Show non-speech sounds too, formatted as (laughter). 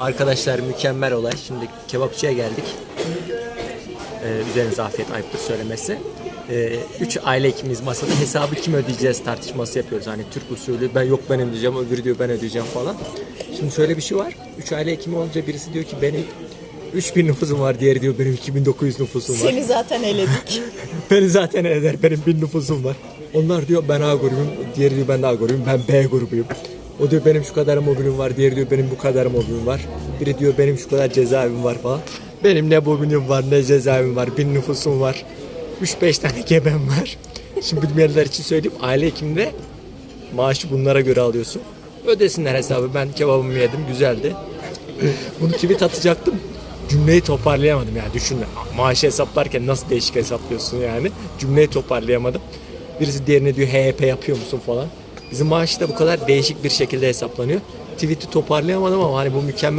Arkadaşlar mükemmel olay. Şimdi kebapçıya geldik. Ee, üzerinize afiyet ayıptır söylemesi. Ee, üç aile ikimiz masada hesabı kim ödeyeceğiz tartışması yapıyoruz. Hani Türk usulü ben yok ben ödeyeceğim öbürü diyor ben ödeyeceğim falan. Şimdi şöyle bir şey var. Üç aile hekimi olunca birisi diyor ki benim 3000 nüfusum var. Diğeri diyor benim 2900 nüfusum var. Seni zaten eledik. (laughs) Beni zaten eder. Benim bir nüfusum var. Onlar diyor ben A grubuyum. Diğeri diyor ben de A grubuyum. Ben B grubuyum. O diyor benim şu kadar mobilim var. Diğeri diyor benim bu kadar mobilim var. Biri diyor benim şu kadar cezaevim var falan. Benim ne mobilim var ne cezaevim var. Bir nüfusum var. 3-5 tane gebem var. (laughs) Şimdi bilmeyenler için söyleyeyim. Aile hekiminde maaşı bunlara göre alıyorsun. Ödesinler hesabı. Ben kebabımı yedim. Güzeldi. (laughs) Bunu tweet atacaktım. Cümleyi toparlayamadım yani düşünme. Maaşı hesaplarken nasıl değişik hesaplıyorsun yani. Cümleyi toparlayamadım. Birisi diğerine diyor HYP yapıyor musun falan. Bizim maaş da bu kadar değişik bir şekilde hesaplanıyor. Tweet'i toparlayamadım ama hani bu mükemmel